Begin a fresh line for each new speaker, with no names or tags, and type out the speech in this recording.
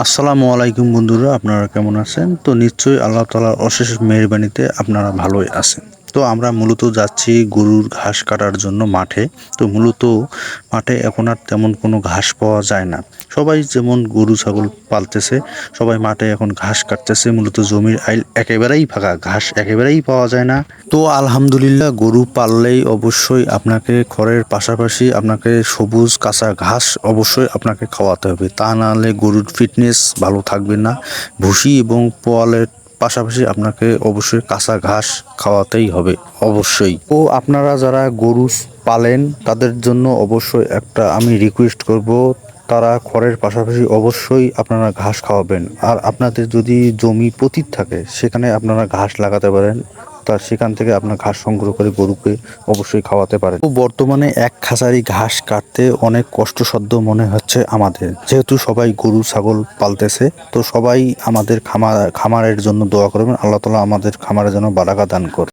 আসসালামু আলাইকুম বন্ধুরা, আপনারা কেমন আছেন? তো নিশ্চয়ই আল্লাহ তালার অশেষ মেহরবানিতে আপনারা ভালোই আছেন। তো আমরা মূলত যাচ্ছি গরুর ঘাস কাটার জন্য মাঠে। তো মূলত মাঠে এখন আর তেমন কোনো ঘাস পাওয়া যায় না। সবাই যেমন গরু, ছাগল পালতেছে, সবাই মাঠে এখন ঘাস কাটতেছে। মূলত জমির আইল একেবারেই ফাঁকা, ঘাস একেবারেই পাওয়া যায় না। তো আলহামদুলিল্লাহ গরু পাললেই অবশ্যই আপনাকে খড়ের পাশাপাশি আপনাকে সবুজ কাঁচা ঘাস অবশ্যই আপনাকে খাওয়াতে হবে। তা নাহলে গরুর ফিটনেস ভালো থাকবে না। ভুসি এবং পোয়ালের পাশাপাশি আপনাকে অবশ্যই কাঁচা ঘাস খাওয়াতেই হবে, অবশ্যই। ও আপনারা যারা গরু পালেন, তাদের জন্য অবশ্যই একটা আমি রিকোয়েস্ট করব, তারা খড়ের পাশাপাশি অবশ্যই আপনারা ঘাস খাওয়াবেন। আর আপনাদের যদি জমি পতিত থাকে, সেখানে আপনারা ঘাস লাগাতে পারেন। তার সেখান থেকে আপনার ঘাস সংগ্রহ করে গরুকে অবশ্যই খাওয়াতে পারেন। তো বর্তমানে এক খাসারি ঘাস কাটতে অনেক কষ্টসাধ্য মনে হচ্ছে আমাদের। যেহেতু সবাই গরু, ছাগল পালতেছে, তো সবাই আমাদের খামার খামারের জন্য দোয়া করবেন। আল্লাহ তালা আমাদের খামারের জন্য বারাকা দান করে।